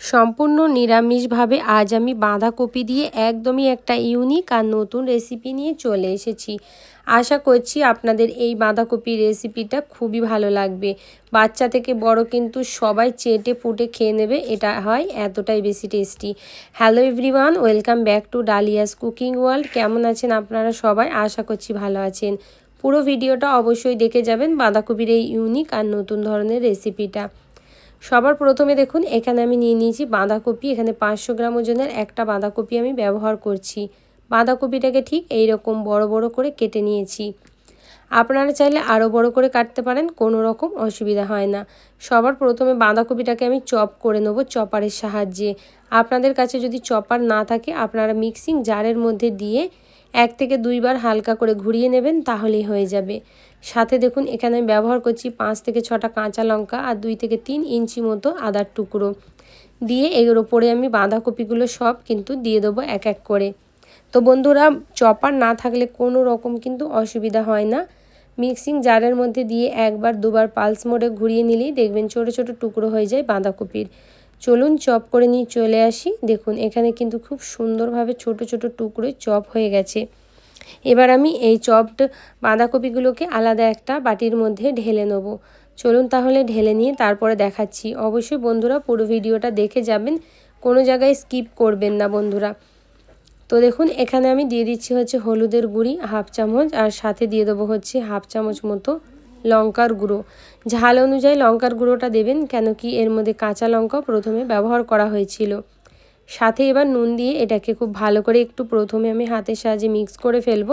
সম্পূর্ণ নিরামিষভাবে আজ আমি বাঁধাকপি দিয়ে একদমই একটা ইউনিক আর নতুন রেসিপি নিয়ে চলে এসেছি। আশা করছি আপনাদের এই বাঁধাকপি রেসিপিটা খুবই ভালো লাগবে। বাচ্চা থেকে বড় কিন্তু সবাই চেটে ফুটে খেয়ে নেবে, এটা হয় এতটাই বেশি tasty hello everyone welcome back to Dalia's cooking world কেমন আছেন আপনারা সবাই? আশা করছি ভালো আছেন। পুরো ভিডিওটা অবশ্যই দেখে যাবেন বাঁধাকপির এই ইউনিক আর নতুন ধরনের রেসিপিটা সবার প্রথমে দেখুন, এখানে আমি নিয়ে নিয়েছি বাঁধাকপি। এখানে পাঁচশো গ্রাম ওজনের একটা বাঁধাকপি আমি ব্যবহার করছি। বাঁধাকপিটাকে ঠিক এই রকম বড় বড় করে কেটে নিয়েছি। আপনারা চাইলে আরও বড় করে কাটতে পারেন, কোনো রকম অসুবিধা হয় না। সবার প্রথমে বাঁধাকপিটাকে আমি চপ করে নেব চপারের সাহায্যে। আপনাদের কাছে যদি চপার না থাকে, আপনারা মিক্সিং জারের মধ্যে দিয়ে এক থেকে দুইবার হালকা করে ঘুরিয়ে নেবেন, তাহলেই হয়ে যাবে। সাথে দেখুন, এখানে আমি ব্যবহার করছি পাঁচ থেকে ছটা কাঁচা লঙ্কা আর দুই থেকে তিন ইঞ্চি মতো আদার টুকরো। দিয়ে এর ওপরে আমি বাঁধাকপিগুলো সব কিন্তু দিয়ে দেবো এক এক করে। তো বন্ধুরা, চপার না থাকলে কোনো রকম কিন্তু অসুবিধা হয় না। মিক্সিং জারের মধ্যে দিয়ে একবার দুবার পালস মোডে ঘুরিয়ে নিলেই দেখবেন ছোট ছোট টুকরো হয়ে যায় বাঁধাকপির। চলুন চপ করে নিয়ে চলে আসি। দেখুন, এখানে কিন্তু খুব সুন্দরভাবে ছোট ছোট টুকরোয় চপ হয়ে গেছে। এবার আমি এই চপড বাঁধাকপিগুলোকে আলাদা একটা বাটির মধ্যে ঢেলে নেব। চলুন তাহলে ঢেলে নিয়ে তারপরে দেখাচ্ছি। অবশ্যই বন্ধুরা পুরো ভিডিওটা দেখে যাবেন, কোনো জায়গায় স্কিপ করবেন না বন্ধুরা। তো দেখুন, এখানে আমি দিয়ে দিচ্ছি হচ্ছে হলুদের গুঁড়ি, হাফ চামচ, আর সাথে দিয়ে দেবো হচ্ছে হাফ চামচ মতো লঙ্কার গুঁড়ো। ঝাল অনুযায়ী লঙ্কার গুঁড়োটা দেবেন, কেন কি এর মধ্যে কাঁচা লঙ্কা প্রথমে ব্যবহার করা হয়েছিল। সাথে এবার নুন দিয়ে এটাকে খুব ভালো করে একটু প্রথমে আমি হাতের সাহায্যে মিক্স করে ফেলব।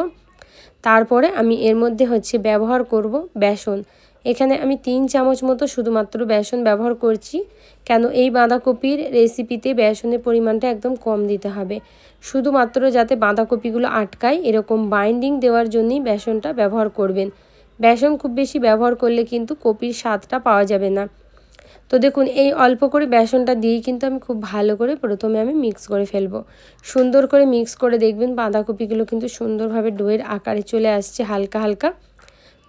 তারপরে আমি এর মধ্যে হচ্ছে ব্যবহার করব বেসন। এখানে আমি তিন চামচ মতো শুধুমাত্র বেসন ব্যবহার করছি, কেন এই বাঁধাকপির রেসিপিতে বেসনের পরিমাণটা একদম কম দিতে হবে। শুধুমাত্র যাতে বাঁধাকপিগুলো আটকায়, এরকম বাইন্ডিং দেওয়ার জন্যই বেসনটা ব্যবহার করবেন। বেসন খুব বেশি ব্যবহার করলে কিন্তু কপির স্বাদটা পাওয়া যাবে না। তো দেখুন, এই অল্প করে বেসনটা দিয়েই কিন্তু আমি খুব ভালো করে প্রথমে আমি মিক্স করে ফেলব। সুন্দর করে মিক্স করে দেখবেন বাঁধাকপিগুলো কিন্তু সুন্দরভাবে ডোয়ের আকারে চলে আসছে হালকা হালকা।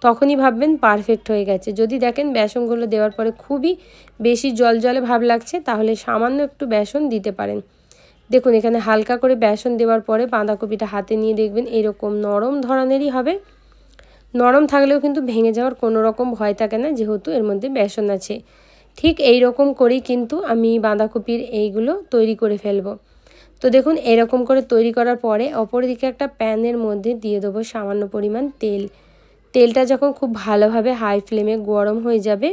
তখনই ভাববেন পারফেক্ট হয়ে গেছে। যদি দেখেন বেসনগুলো দেওয়ার পরে খুবই বেশি জল জলে ভাব লাগছে, তাহলে সামান্য একটু বেসন দিতে পারেন। দেখুন, এখানে হালকা করে বেসন দেওয়ার পরে বাঁধাকপিটা হাতে নিয়ে দেখবেন এরকম নরম ধরনেরই হবে। নরম থাকলেও কিন্তু ভেঙে যাওয়ার কোনো রকম ভয় থাকে না, যেহেতু এর মধ্যে বেসন আছে। ঠিক এই রকম করেই কিন্তু আমি বাঁধাকপির এইগুলো তৈরি করে ফেলব। তো দেখুন, এরকম করে তৈরি করার পরে অপরদিকে একটা প্যানের মধ্যে দিয়ে দেবো সামান্য পরিমাণ তেল। তেলটা যখন খুব ভালোভাবে হাই ফ্লেমে গরম হয়ে যাবে,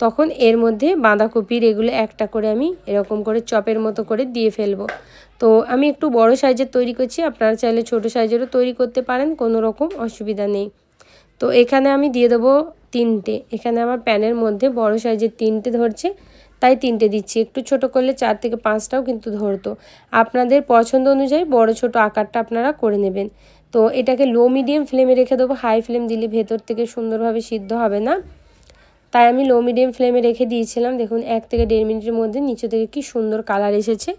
তখন এর মধ্যে বাঁধাকপির এগুলো একটা করে আমি এরকম করে চপের মতো করে দিয়ে ফেলব। তো আমি একটু বড় সাইজের তৈরি করছি, আপনারা চাইলে ছোট সাইজেরও তৈরি করতে পারেন, কোনো রকম অসুবিধা নেই। তো এখানে আমি দিয়ে দেবো তিনটে। এখানে আমার প্যানের মধ্যে বড় সাইজের তিনটে ধরছে, তাই তিনটে দিচ্ছি। একটু ছোট করলে চার থেকে পাঁচটাও কিন্তু ধরতো। আপনাদের পছন্দ অনুযায়ী বড় ছোট আকারটা আপনারা করে নেবেন। তো এটাকে লো মিডিয়াম ফ্লেমে রেখে দেবো। হাই ফ্লেম দিলে ভেতর থেকে সুন্দরভাবে সিদ্ধ হবে না। তাই আমি লো মিডিয়াম ফ্লেমে রেখে দিয়েছিলাম। দেখুন, এক থেকে দেড় মিনিটের মধ্যে নিচে থেকে কি সুন্দর কালার এসেছে।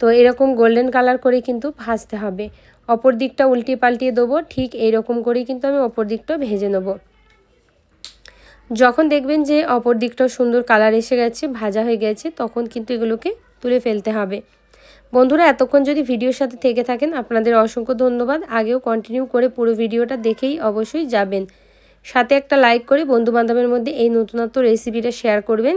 তো এরকম গোল্ডেন কালার করে কিন্তু ভাজতে হবে। অপর দিকটা উল্টিয়ে পাল্টিয়ে দেবো, ঠিক এইরকম করেই কিন্তু আমি অপর দিকটা ভেজে নেব। যখন দেখবেন যে অপর দিকটাও সুন্দর কালার এসে গেছে, ভাজা হয়ে গেছে, তখন কিন্তু এগুলোকে তুলে ফেলতে হবে। বন্ধুরা, এতক্ষণ যদি ভিডিওর সাথে থেকে থাকেন, আপনাদের অসংখ্য ধন্যবাদ। আগেও কন্টিনিউ করে পুরো ভিডিওটা দেখেই অবশ্যই যাবেন। সাথে একটা লাইক করে বন্ধুবান্ধবের মধ্যে এই নতুনত্ব রেসিপিটা শেয়ার করবেন।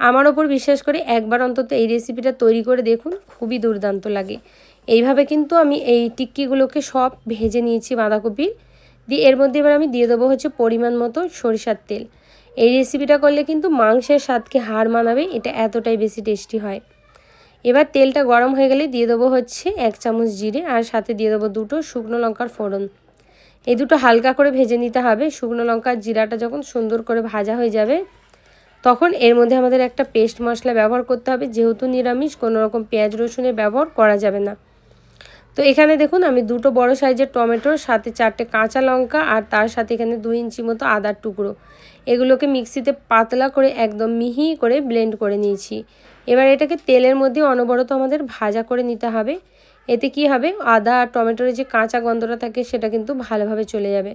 আমার ওপর বিশ্বাস করে একবার অন্তত এই রেসিপিটা তৈরি করে দেখুন, খুবই দুর্দান্ত লাগে। এইভাবে কিন্তু আমি এই টিক্কিগুলোকে সব ভেজে নিয়েছি বাঁধাকপির দিয়ে এর মধ্যে এবার আমি দিয়ে দেবো হচ্ছে পরিমাণ মতো সরিষার তেল। এই রেসিপিটা করলে কিন্তু মাংসের স্বাদকে হার মানাবে, এটা এতটাই বেশি টেস্টি হয়। এবার তেলটা গরম হয়ে গেলে দিয়ে দেবো হচ্ছে এক চামচ জিরে আর সাথে দিয়ে দেবো দুটো শুকনো লঙ্কার ফোড়ন। এই দুটো হালকা করে ভেজে নিতে হবে। শুকনো লঙ্কার জিরাটা যখন সুন্দর করে ভাজা হয়ে যাবে, তখন এর মধ্যে আমাদের একটা পেস্ট মশলা ব্যবহার করতে হবে। যেহেতু নিরামিষ, কোনো রকম পেঁয়াজ রসুনের ব্যবহার করা যাবে না। তো এখানে দেখুন, আমি দুটো বড় সাইজের টমেটোর সাথে চারটে কাঁচা লঙ্কা আর তার সাথে এখানে দুই ইঞ্চি মতো আদার টুকরো। এগুলোকে মিক্সিতে পাতলা করে একদম মিহি করে ব্লেন্ড করে নিয়েছি। এবার এটাকে তেলের মধ্যে অনবরত আমাদের ভাজা করে নিতে হবে। এতে কি হবে? আদা আর টমেটোর যে কাঁচা গন্ধটা থাকে, সেটা কিন্তু ভালোভাবে চলে যাবে।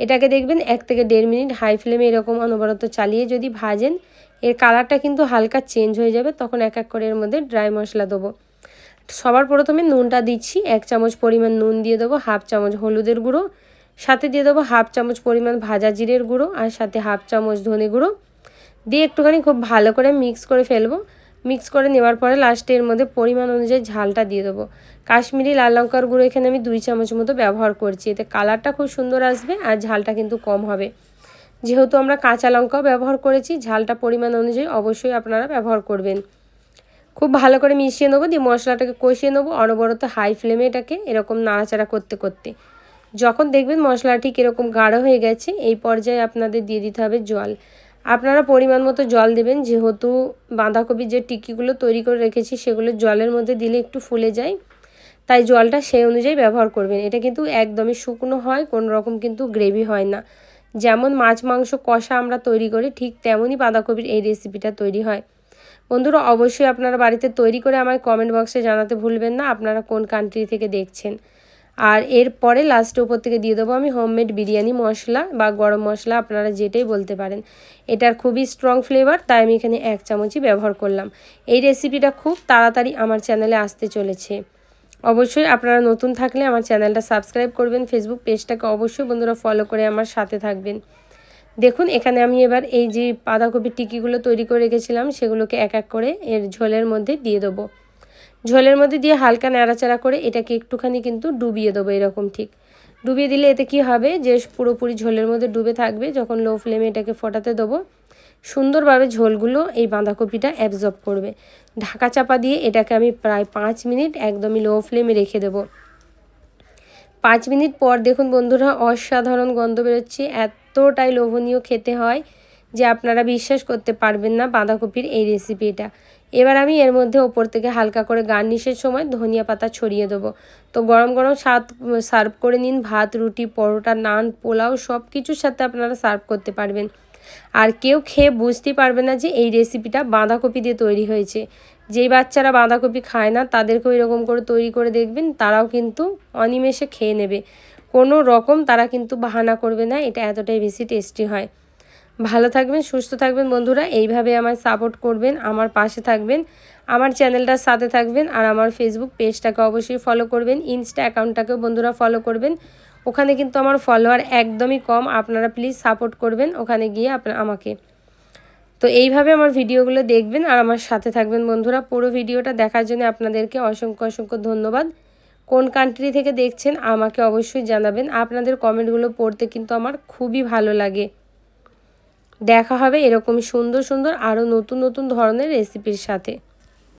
এটাকে দেখবেন এক থেকে দেড় মিনিট হাই ফ্লেমে এরকম অনবরত চালিয়ে যদি ভাজেন, এর কালারটা কিন্তু হালকা চেঞ্জ হয়ে যাবে, তখন এক এক করে এর মধ্যে ড্রাই মশলা দেবো। সবার প্রথমে নুনটা দিচ্ছি। এক চামচ পরিমাণ নুন দিয়ে দেবো, হাফ চামচ হলুদের গুঁড়ো। সাথে দিয়ে দেবো হাফ চামচ পরিমাণ ভাজা জিরের গুঁড়ো আর সাথে হাফ চামচ ধনে গুঁড়ো। দিয়ে একটুখানি খুব ভালো করে মিক্স করে ফেলব। মিক্স করে নেওয়ার পরে লাস্টে এর মধ্যে পরিমাণ অনুযায়ী ঝালটা দিয়ে দেবো। কাশ্মীরি লাল লঙ্কার গুঁড়ো এখানে আমি দুই চামচ মতো ব্যবহার করছি। এতে কালারটা খুব সুন্দর আসবে আর ঝালটা কিন্তু কম হবে। যেহেতু আমরা কাঁচা লঙ্কাও ব্যবহার করেছি, ঝালটা পরিমাণ অনুযায়ী অবশ্যই আপনারা ব্যবহার করবেন। খুব ভালো করে মিশিয়ে নেব, দিয়ে মশলাটাকে কষিয়ে নেব, অনবরত হাই ফ্লেমে এটাকে এরকম নাড়াচাড়া করতে করতে। যখন দেখবেন মশলা ঠিক এরকম গাঢ় হয়ে গেছে, এই পর্যায়ে আপনাদের দিয়ে দিতে হবে জল। আপনারা পরিমাণ মতো জল দেবেন, যেহেতু বাঁধাকপির যে টিকিগুলো তৈরি করে রেখেছি, সেগুলো জলের মধ্যে দিলে একটু ফুলে যায়। তাই জলটা সেই অনুযায়ী ব্যবহার করবেন। এটা কিন্তু একদমই শুকনো হয়, কোনো রকম কিন্তু গ্রেভি হয় না। যেমন মাছ মাংস কষা আমরা তৈরি করি, ঠিক তেমনই বাঁধাকপির এই রেসিপিটা তৈরি হয়। বন্ধুরা, অবশ্যই আপনারা বাড়িতে তৈরি করে আমায় কমেন্ট বক্সে জানাতে ভুলবেন না, আপনারা কোন কান্ট্রি থেকে দেখছেন। আর এরপরে লাস্টে উপর থেকে দিয়ে দেবো আমি হোমমেড বিরিয়ানি মশলা বা গরম মশলা, আপনারা যেটাই বলতে পারেন। এটার খুবই স্ট্রং ফ্লেভার তাই আমি এখানে এক চামচই ব্যবহার করলাম। এই রেসিপিটা খুব তাড়াতাড়ি আমার চ্যানেলে আসতে চলেছে। অবশ্যই আপনারা নতুন থাকলে আমার চ্যানেলটা সাবস্ক্রাইব করবেন ফেসবুক পেজটাকে অবশ্যই বন্ধুরা ফলো করে আমার সাথে থাকবেন। দেখুন, এখানে আমি এবার এই যে বাঁধাকপির টিকিগুলো তৈরি করে রেখেছিলাম, সেগুলোকে এক এক করে এর ঝোলের মধ্যে দিয়ে দেবো। ঝোলের মধ্যে দিয়ে হালকা নাড়াচাড়া করে এটাকে একটুখানি কিন্তু ডুবিয়ে দেবো এরকম ঠিক। ডুবিয়ে দিলে এতে কি হবে? যে পুরোপুরি ঝোলের মধ্যে ডুবে থাকবে, যখন লো ফ্লেমে এটাকে ফোটাতে দেবো, সুন্দরভাবে ঝোলগুলো এই বাঁধাকপিটা অ্যাবজর্ব করবে। ঢাকা চাপা দিয়ে এটাকে আমি প্রায় পাঁচ মিনিট একদমই লো ফ্লেমে রেখে দেবো। পাঁচ মিনিট পর দেখুন বন্ধুরা, অসাধারণ গন্ধ বেরোচ্ছে এতটাই লোভনীয় খেতে হয় যে আপনারা বিশ্বাস করতে পারবেন না বাঁধাকপির এই রেসিপিটা এবার আমি এর মধ্যে ওপর থেকে হালকা করে গার্নিশের সময় ধনিয়া পাতা ছড়িয়ে দেবো। তো গরম গরম স্বাদ সার্ভ করে নিন ভাত, রুটি, পরোটা, নান, পোলাও সব কিছুর সাথে আপনারা সার্ভ করতে পারবেন। আর কেউ খেয়ে বুঝতেই পারবে না যে এই রেসিপিটা বাঁধাকপি দিয়ে তৈরি হয়েছে। যেই বাচ্চারা বাঁধাকপি খায় না, তাদেরকেও এরকম করে তৈরি করে দেখবেন, তারাও কিন্তু অনিমেষে খেয়ে নেবে। কোনো রকম তারা কিন্তু বাহানা করবে না, এটা এতটাই বেশি টেস্টি হয়। ভালো থাকবেন, সুস্থ থাকবেন বন্ধুরা, এইভাবে আমার সাপোর্ট করবেন, আমার পাশে থাকবেন, আমার চ্যানেলটার সাথে থাকবেন আর আমার ফেসবুক পেজটাকে অবশ্যই ফলো করবেন ইনস্টা অ্যাকাউন্টটাকেও বন্ধুরা ফলো করবেন। ওখানে কিন্তু আমার ফলোয়ার একদমই কম, আপনারা প্লিজ সাপোর্ট করবেন, ওখানে গিয়ে আপনার আমাকে। তো এইভাবে আমার ভিডিওগুলো দেখবেন আর আমার সাথে থাকবেন বন্ধুরা। পুরো ভিডিওটা দেখার জন্য আপনাদেরকে অসংখ্য অসংখ্য ধন্যবাদ। কোন কান্ট্রি থেকে দেখছেন আমাকে অবশ্যই জানাবেন। আপনাদের কমেন্টগুলো পড়তে কিন্তু আমার খুবই ভালো লাগে। দেখা হবে এরকম সুন্দর সুন্দর আরও নতুন নতুন ধরনের রেসিপির সাথে।